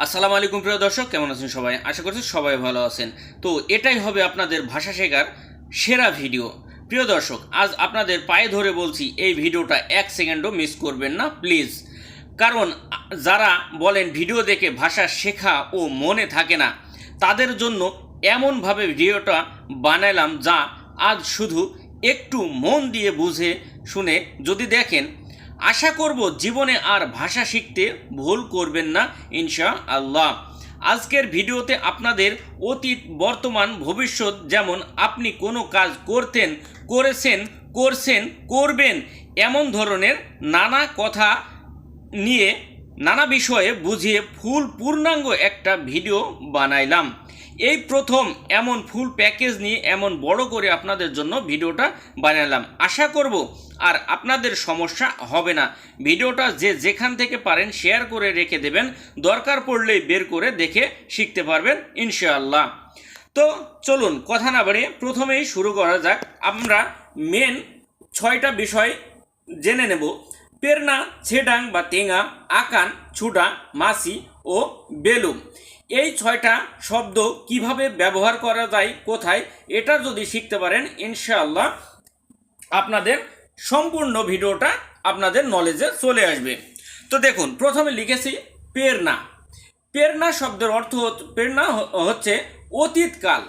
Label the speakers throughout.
Speaker 1: আসসালামু আলাইকুম প্রিয় দর্শক, কেমন আছেন সবাই? আশা করছি সবাই ভালো আছেন। তো এটাই হবে আপনাদের ভাষা শেখার সেরা ভিডিও। প্রিয় দর্শক, আজ আপনাদের পায়ে ধরে বলছি, এই ভিডিওটা এক সেকেন্ডও মিস করবেন না প্লিজ কারণ, যারা বলেন ভিডিও দেখে ভাষা শেখা ও মনে থাকে না, তাদের জন্য এমনভাবে ভিডিওটা বানালাম যা আজ শুধু একটু মন দিয়ে বুঝে শুনে যদি দেখেন আশা করব জীবনে আর ভাষা শিখতে ভুল করবেন না ইনশা আল্লাহ আজকের ভিডিওতে আপনাদের অতীত, বর্তমান, ভবিষ্যৎ যেমন আপনি কোনো কাজ করতেন, করেছেন, করছেন, করবেন এমন ধরনের নানা কথা নিয়ে, নানা বিষয়ে বুঝিয়ে ফুল পূর্ণাঙ্গ একটা ভিডিও বানাইলাম। এই প্রথম এমন ফুল প্যাকেজ নিয়ে এমন বড় করে আপনাদের জন্য ভিডিওটা বানালাম। আশা করব আর আপনাদের সমস্যা হবে না। ভিডিওটা যে যেখান থেকে পারেন শেয়ার করে রেখে দেবেন। দরকার পড়লেই বের করে দেখে শিখতে পারবেন, ইনশাআল্লাহ। তো চলুন, কথা না বাড়িয়ে প্রথমেই শুরু করা যাক। আমরা মেন ছয়টা বিষয় জেনে নেব। পেরনা, ছেডাং বা তেঙা আকান, ছুডা মাসি ও বেলুম। এই ছয়টা শব্দ কীভাবে ব্যবহার করা যায়, কোথায়, এটা যদি শিখতে পারেন, ইনশাআল্লাহ আপনাদের সম্পূর্ণ ভিডিওটা আপনাদের নলেজে চলে আসবে। তো দেখুন, প্রথমে লিখেছি পেরনা। পেরনা শব্দের অর্থ পেরনা হচ্ছে অতীতকাল।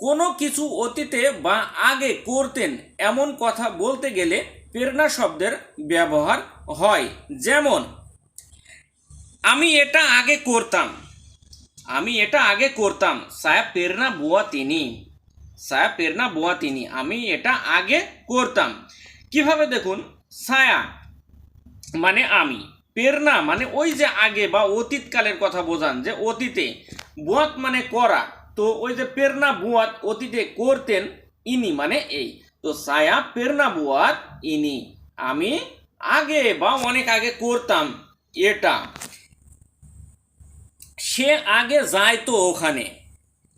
Speaker 1: কোনো কিছু অতীতে বা আগে করতেন, এমন কথা বলতে গেলে প্রেরণা শব্দের ব্যবহার হয়। যেমন, আমি এটা আগে করতাম। আমি এটা আগে করতাম। সায়া প্রেরণা বুয়া তিনি। সায়া প্রেরণা বুয়া তিনি। আমি এটা আগে করতাম। কীভাবে দেখুন? ছায়া মানে আমি। প্রেরণা মানে ওই যে আগে বা অতীতকালের কথা বোঝান যে অতীতে। বুয়াত মানে করা। তো ওই যে প্রেরণা বুয়াত অতীতে করতেন ইনি মানে এই। তো সায়া প্রেরণা বুয়াত ইনি। আমি আগে বা অনেক আগে করতাম এটা। সে আগে যায় তো ওখানে।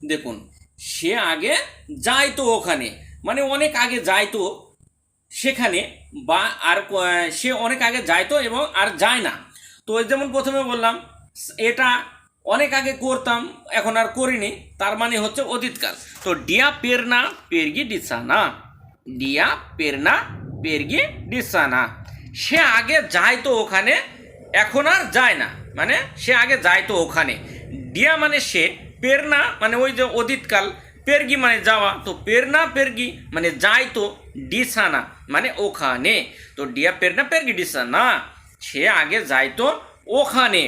Speaker 1: দেখুন, সে আগে যায় তো ওখানে। মানে অনেক আগে যায় তো সেখানে বা আর সে অনেক আগে যায় তো এবং আর যায় না। তো যেমন প্রথমে বললাম, এটা অনেক আগে করতাম, এখন আর করিনি। তার মানে হচ্ছে অতীতকাল। তো ডিয়া পেরনা পেরগি ডিসানা ডিয়া পেরনা পেরগি ডিসানা সে আগে যায় তো ওখানে, এখন আর যায় না। মানে সে আগে যায় তো ওখানে। ডিয়া মানে সে, পেরনা মানে ওই যে অতীতকাল, পেরগি মানে যাওয়া। তো পেরনা পেরগি মানে যায় তো ডিসানা মানে ওখানে। তো ডিয়া পেরনা পেরগি ডিসানা সে আগে যায় তো ওখানে।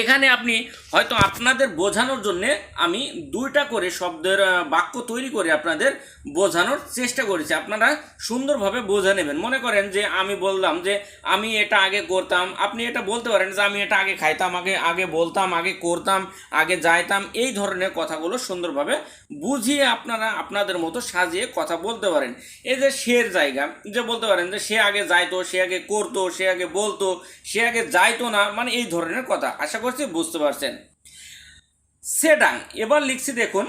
Speaker 1: এখানে আপনি হয়তো আপনাদের বোঝানোর জন্যে আমি দুইটা করে শব্দের বাক্য তৈরি করে আপনাদের বোঝানোর চেষ্টা করেছি। আপনারা সুন্দরভাবে বোঝা নেবেন। মনে করেন যে আমি বললাম যে আমি এটা আগে করতাম, আপনি এটা বলতে পারেন যে আমি এটা আগে খাইতাম, আগে আগে বলতাম, আগে করতাম, আগে যাইতাম, এই ধরনের কথাগুলো সুন্দরভাবে বুঝিয়ে আপনারা আপনাদের মতো সাজিয়ে কথা বলতে পারেন। এই যে সের জায়গা, যে বলতে পারেন যে সে আগে যাইতো, সে আগে করতো, সে আগে বলতো, সে আগে যাইতো না মানে এই ধরনের কথা। আশা করছি বুঝতে পারছেন। সেডাং, এবার লিখছি দেখুন,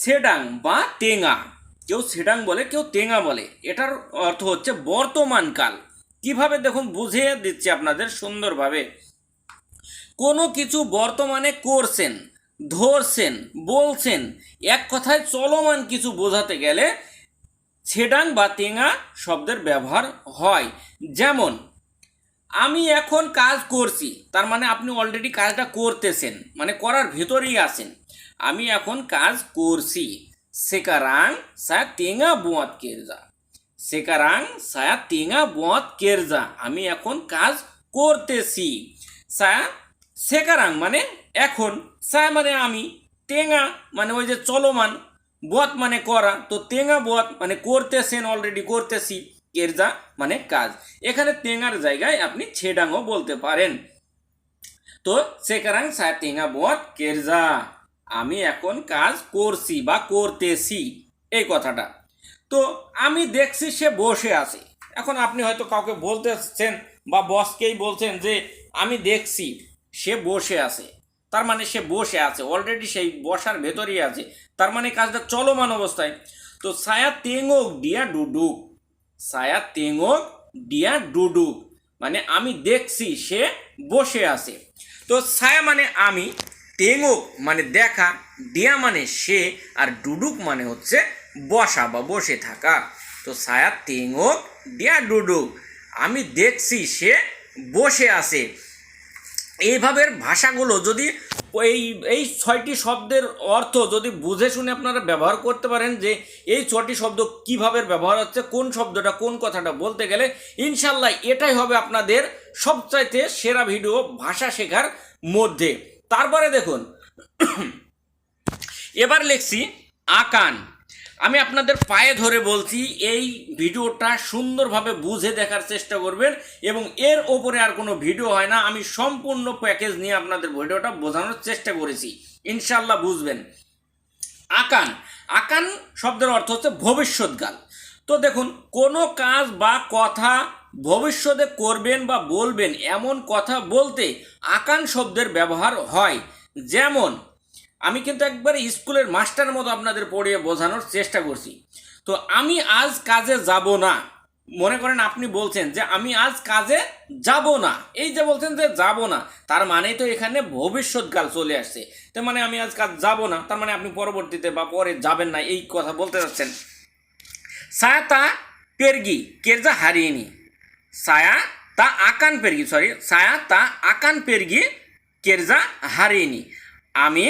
Speaker 1: সেডাং বা তেঙা কেউ সেডাং বলে, কেউ তেঙা বলে। এটার অর্থ হচ্ছে বর্তমানকাল কীভাবে দেখুন, বুঝিয়ে দিচ্ছি আপনাদের সুন্দরভাবে। কোনো কিছু বর্তমানে করছেন, ধরছেন, বলছেন, এক কথায় চলমান কিছু বোঝাতে গেলে ছেডাং বা তেঙা শব্দের ব্যবহার হয়। যেমন আমি এখন কাজ করছি। তার মানে আপনি অলরেডি কাজটা করতেছেন। মানে করার ভেতরেই আছেন। আমি এখন কাজ করছি। সেকারাং সায়া তেঙা বোয়াত কেরজা। সেকারাং সায়া তেঙা বোয়াত কেরজা। আমি এখন কাজ করতেছি। সায়া সেকারাং মানে এখন। সায়া মানে আমি। তেঙা মানে ওই যে চলমান। বোয়াত মানে করা। তো তেঙা বোয়াত মানে করতেছেন অলরেডি করতেছি। কেরজা মানে কাজ। এখানে তেঙার জায়গায় আপনি ছেডাংও বলতে পারেন। তো সেকারাং সায়া তেঙা বোয়াত কেরজা। আমি এখন কাজ করছি বা করতেছি এই কথাটা। তো আমি দেখছি সে বসে আছে। এখন আপনি হয়তো কাউকে বলতেছেন বা বসকেই বলছেন যে আমি দেখছি সে বসে আছে। তার মানে সে বসে আছে অলরেডি সেই বসার ভেতরেই আছে। তার মানে কাজটা চলমান অবস্থায়। তো ছায়া তেঙক ডিয়া ডুডুক। ছায়া তেঙক ডিয়া ডুডুক। মানে আমি দেখছি, সে বসে আছে। তো ছায়া মানে আমি টেঙ্গক মানে দেখা ডিয়া মানে সে, আর ডুডুক মানে হচ্ছে বসা বা বসে থাকা। তো ছায়া টেঙ্গক ডিয়া ডুডুক। আমি দেখছি সে বসে আছে। এইভাবে ভাষাগুলো যদি এই এই ছয়টি শব্দের অর্থ যদি বুঝে শুনে আপনারা ব্যবহার করতে পারেন যে এই ছটি শব্দ কীভাবে ব্যবহার হচ্ছে, কোন শব্দটা কোন কথাটা বলতে গেলে ইনশাল্লাহ এটাই হবে আপনাদের সবচাইতে সেরা ভিডিও ভাষা শেখার মধ্যে। তারপরে দেখুন, এবার লিখছি, আকান। আমি আপনাদের পায়ে ধরে বলছি, এই ভিডিওটা সুন্দরভাবে বুঝে দেখার চেষ্টা করবেন এবং এর ওপরে আর কোনো ভিডিও হয় না। আমি সম্পূর্ণ প্যাকেজ নিয়ে আপনাদের ভিডিওটা বোঝানোর চেষ্টা করেছি। ইনশাল্লাহ বুঝবেন। আকান। আকান শব্দের অর্থ হচ্ছে ভবিষ্যৎকাল। তো দেখুন, কোনো কাজ বা কথা ভবিষ্যতে করবেন বা বলবেন, এমন কথা বলতে আকান শব্দের ব্যবহার হয়। যেমন আমি কিন্তু একবার স্কুলের মাস্টারের মতো আপনাদের পড়িয়ে বোঝানোর চেষ্টা করছি। তো আমি আজ কাজে যাব না। মনে করেন আপনি বলছেন যে আমি আজ কাজে যাব না। এই যে বলছেন যে যাব না, তার মানেই তো এখানে ভবিষ্যৎকাল চলে আসছে। তার মানে আমি আজ কাজ যাব না, তার মানে আপনি পরবর্তীতে বা পরে যাবেন না, এই কথা বলতে যাচ্ছেন। ছায়া তা পেরগি কেরজা হারিয়েনি ছায়া তা আকান পেরগি সরি ছায়া তা আকান পেরগি কেরজা হারিয়েনি আমি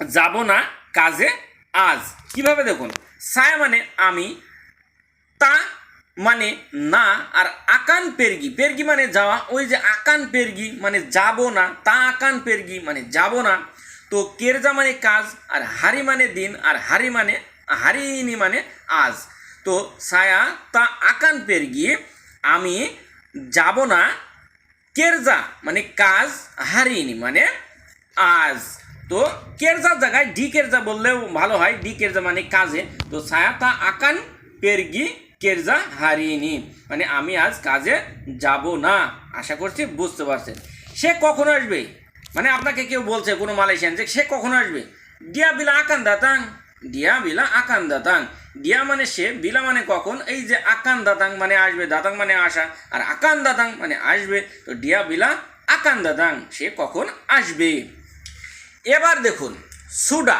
Speaker 1: যাব না কাজে আজ। কীভাবে দেখুন? ছায়া মানে আমি, তা মানে না, আর আকান পেরগি। পেরগি মানে যাওয়া। ওই যে আকান পেরগি মানে যাব না, তা আকান পেরগি মানে যাব না। তো কেরজা মানে কাজ, আর হারি মানে দিন, আর হারি মানে হারিনি মানে আজ। তো সায়া, তা আকান পেরগি, আমি যাব না, কেরজা মানে কাজ হারিনি মানে আজ। তো কেরজার জায়গায় ডি কেরজা বললেও ভালো হয়। ডি কেরজা মানে কাজে। তো ছায়া তা আকান, পেরগি, কেরজা হারিনি মানে আমি আজ কাজে যাব না। আশা করছি বুঝতে পারছেন। সে কখন আসবে? মানে আপনাকে কেউ বলছে কোনো মালয়েশিয়ান যে সে কখন আসবে? ডিয়া বিলা আকান দাতাং ডিয়া বিলা আকান দাতাং। ডিয়া মানে সে, বিলা মানে কখন? এই যে আকান দাতাং মানে আসবে, দাতাং মানে আসা আর আকান দাতাং মানে আসবে। তো ডিয়া বিলা আকান দাতাং, সে কখন আসবে? এবার দেখুন, সুডা।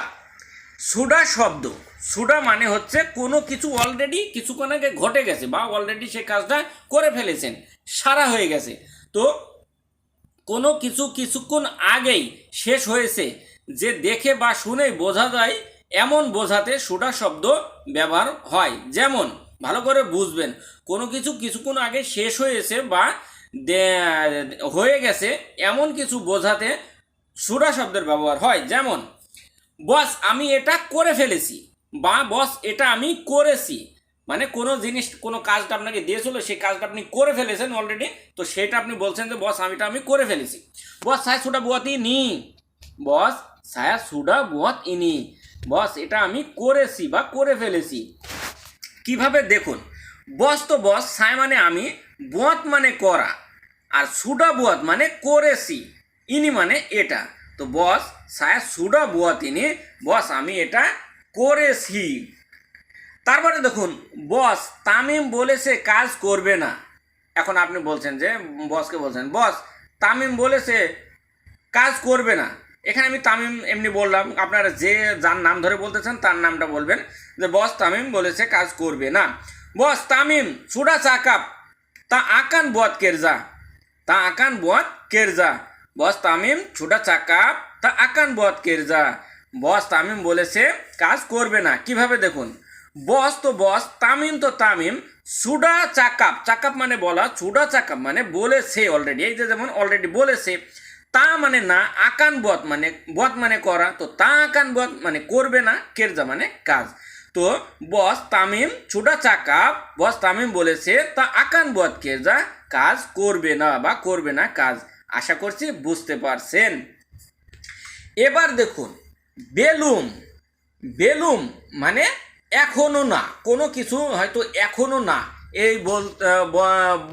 Speaker 1: সুডা শব্দ। সুডা মানে হচ্ছে কোনো কিছু অলরেডি কিছুক্ষণ আগে ঘটে গেছে বা অলরেডি সে কাজটা করে ফেলেছেন, সারা হয়ে গেছে। তো কোনো কিছু কিছুক্ষণ আগেই শেষ হয়েছে, যে দেখে বা শুনেই বোঝা যায়, এমন বোঝাতে সুডা শব্দ ব্যবহার হয়। যেমন, ভালো করে বুঝবেন, কোনো কিছু কিছুক্ষণ আগে শেষ হয়েছে বা হয়ে গেছে, এমন কিছু বোঝাতে সুরা শব্দের ব্যবহার হয়। যেমন, বস, আমি এটা করে ফেলেছি বা, বস, এটা আমি করেছি মানে কোনো জিনিস, কোনো কাজটা আপনাকে দিয়েছিল, সেই কাজটা আপনি করে ফেলেছেন অলরেডি তো সেটা আপনি বলছেন যে, বস আমিটা আমি করে ফেলেছি বস, ছায়া সুডা বুয়াত ইনি বস, ছায়া সুডা বুয়াত ইনি বস, এটা আমি করেছি বা করে ফেলেছি কীভাবে? দেখুন, বস তো বস সায় মানে আমি, বুয়াত মানে করা, আর সুডা বুয়াত মানে করেছি ইনি মানে এটা। তো বস ছায়া সুডা বুয়াত ইনি বস, আমি এটা করেছি। তারপরে দেখুন, বস তামিম বলেছে কাজ করবে না। এখন আপনি বলছেন যে, বসকে বলছেন, বস, তামিম বলেছে কাজ করবে না। এখানে আমি তামিম এমনি বললাম, আপনারা যে যার নাম ধরে বলতেছেন তার নামটা বলবেন, যে বস তামিম বলেছে কাজ করবে না। বস তামিম, সুডা চাকাপ তা আকান বদ কেরজা। তা আকান বদ কেরজা। বস তামিম, ছুটা চাকাপ তা আকান বদ কেরজা। বস তামিম বলেছে, কাজ করবে না, কীভাবে দেখুন? বস তো বস, তামিম তো তামিম সুডা চাকাপ চাকাপ মানে বলা সুডা চাকাপ মানে বলেছে অলরেডি এই যে যেমন অলরেডি বলেছে, তা মানে না, আকান বত মানে বত মানে করা, তো তা আকান বত মানে করবে না, কেরজা মানে কাজ। তো বস তামিম, ছোটা চাকাপ, বস তামিম বলেছে, তা আকান বত কেরজা, কাজ করবে না বা করবে না কাজ। আশা করছি বুঝতে পারছেন। এবার দেখুন, বেলুম। বেলুম মানে এখনও না, কোনো কিছু হয়তো এখনও না, এই বল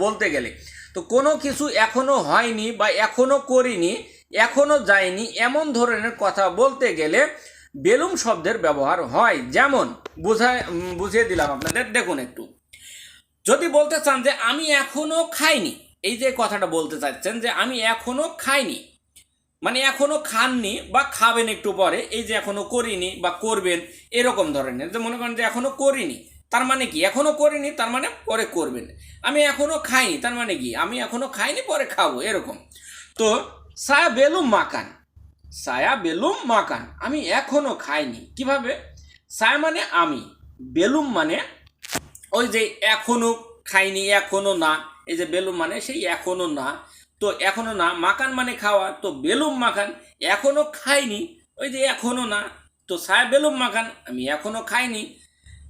Speaker 1: বলতে গেলে। তো কোনো কিছু এখনও হয়নি বা এখনও করিনি, এখনও যায়নি, এমন ধরনের কথা বলতে গেলে বেলুম শব্দের ব্যবহার হয়। যেমন, বুঝায় বুঝিয়ে দিলাম আপনাদের। দেখুন একটু। যদি বলতে চান যে আমি এখনও খাইনি এই যে কথাটা বলতে চাচ্ছেন যে আমি এখনও খাইনি মানে এখনও খাননি বা খাবেন একটু পরে, এই যে এখনও করিনি বা করবেন, এরকম ধরনের, যে মনে করেন যে এখনও করিনি, তার মানে কি? এখনও করিনি, তার মানে পরে করবেন। আমি এখনও খাইনি, তার মানে কি? আমি এখনও খাইনি, পরে খাব, এরকম। তো সায়া বেলুম মাকান, সায়া বেলুম মাকান, আমি এখনও খাইনি। কীভাবে? সায়া মানে আমি, বেলুম মানে ওই যে এখনও খাইনি, এখনও না। এই যে বেলুম মানে সেই এখনও না। তো এখনও না মাকান মানে খাওয়া। তো বেলুম মাখান এখনও খাইনি। ওই যে এখনও না। তো সায়া বেলুম মাখান, আমি এখনও খাইনি।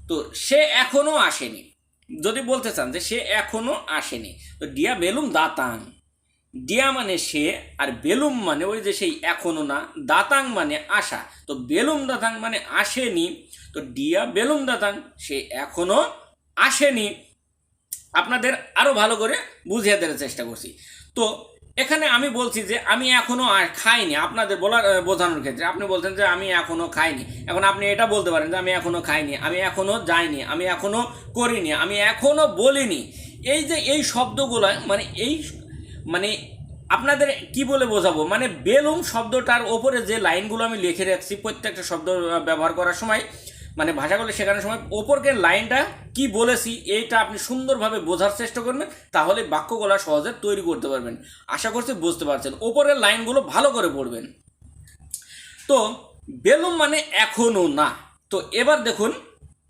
Speaker 1: তো সে এখনও আসেনি। যদি বলতে চান যে সে এখনও আসেনি, তো ডিয়া বেলুম দাতাং। ডিয়া মানে সে আর বেলুম মানে ওই যে সেই এখনও না, দাতাং মানে আসা তো বেলুম দাতাং মানে আসেনি। তো ডিয়া বেলুম দাতাং, সে এখনও আসেনি। আপনাদের আরও ভালো করে বুঝিয়ে দেওয়ার চেষ্টা করছি। তো এখানে আমি বলছি যে আমি এখনও খাইনি, আপনাদের বলার বোঝানোর ক্ষেত্রে। আপনি বলছেন যে আমি এখনও খাইনি। এখন আপনি এটা বলতে পারেন যে আমি এখনও খাইনি, আমি এখনও যাইনি, আমি এখনও করিনি, আমি এখনও বলিনি। এই যে এই শব্দগুলো মানে এই মানে আপনাদের কি বলে বোঝাবো? মানে বেলুম শব্দটার ওপরে যে লাইনগুলো আমি লিখে রাখছি প্রত্যেকটা শব্দ ব্যবহার করার সময় মানে ভাষাগুলো শেখানোর সময় ওপরকে লাইনটা কি বলেছি, এইটা আপনি সুন্দরভাবে বোঝার চেষ্টা করবেন, তাহলে বাক্যগুলো সহজে তৈরি করতে পারবেন। আশা করছি বুঝতে পারছেন। ওপরের লাইনগুলো ভালো করে পড়বেন। তো, বেলুম মানে এখনও না। তো এবার দেখুন,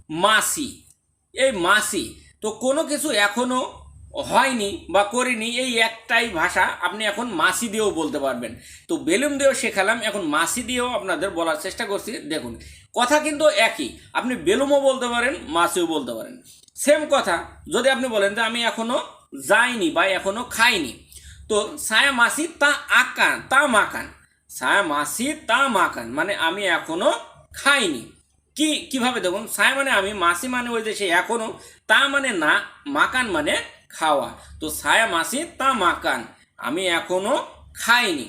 Speaker 1: মাসি। এই মাসি, তো কোনো কিছু এখনও হয়নি বা করিনি, এই একটাই ভাষা আপনি এখন মাসি দিয়েও বলতে পারবেন। তো বেলুম দিয়েও শেখালাম, এখন মাসি দিয়েও আপনাদের বলার চেষ্টা করছি। দেখুন, কথা কিন্তু একই, আপনি বেলুমও বলতে পারেন, মাসিও বলতে পারেন। সেম কথা, যদি আপনি বলেন যে আমি এখনও যাইনি বা এখনও খাইনি, তো সায়া মাসি তা আকান, তা মাকান। সায়া মাসি তা মাকান মানে আমি এখনও খাইনি। কি, কীভাবে দেখুন, ছায়া মানে আমি, মাসি মানে ওই যে সে এখনও, তা মানে না, মাকান মানে খাওয়া। তো ছায়া মাসি তা মাকান আমি এখনও খাইনি।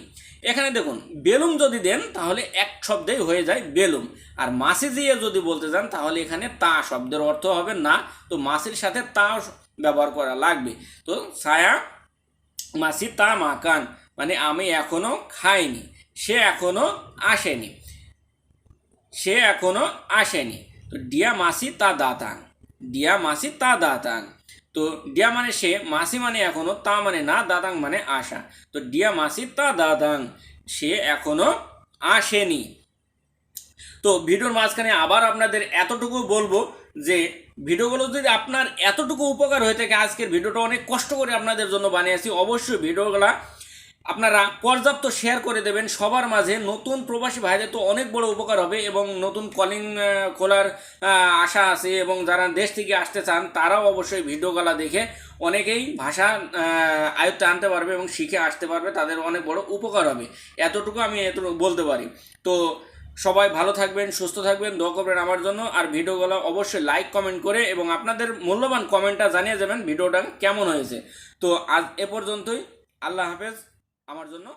Speaker 1: এখানে দেখুন বেলুম যদি দেন, তাহলে এক শব্দেই হয়ে যায় বেলুম আর মাসি দিয়ে যদি বলতে যান, তাহলে এখানে তা শব্দের অর্থ হবে না। তো মাসির সাথে তা ব্যবহার করা লাগবে। তো ছায়া মাসি তা মাকান মানে আমি এখনও খাইনি। সে এখনও আসেনি। সে এখনও আসেনি। তো ডিয়া মাসি তা দাতান। ডিয়া মাসি তা দাতাং তো ডিয়া মানে সে, মাসি মানে এখনও, তা মানে না, দাদাং মানে আসা তো ডিয়া মাসি, তা দাদাং, সে এখনও আসেনি। তো ভিডিওর মাঝখানে আবার আপনাদের এতটুকু বলব যে, ভিডিওগুলো যদি আপনার এতটুকু উপকার হয়ে থাকে, আজকের ভিডিওটা অনেক কষ্ট করে আপনাদের জন্য বানিয়েছি অবশ্যই ভিডিওগুলা আপনারা পর্যাপ্ত শেয়ার করে দেবেন। সবার মাঝে নতুন প্রবাসী ভাইদের তো অনেক বড় উপকার হবে এবং নতুন কলিং খোলার আশা আছে এবং যারা দেশ থেকে আসতে চান, তারাও অবশ্যই ভিডিওগুলা দেখে অনেকেই ভাষা আয়ত্তে আনতে পারবে এবং শিখে আসতে পারবে। তাদের অনেক বড় উপকার হবে। এতটুকু আমি এতটুকু বলতে পারি। তো সবাই ভালো থাকবেন, সুস্থ থাকবেন, দোয়া করবেন আমার জন্য। আর ভিডিওগুলো অবশ্যই লাইক কমেন্ট করে এবং আপনাদের মূল্যবান কমেন্টটা জানিয়ে যাবেন ভিডিওটা কেমন হয়েছে। তো আজ এ পর্যন্তই। আল্লাহ হাফেজ। আমার জন্য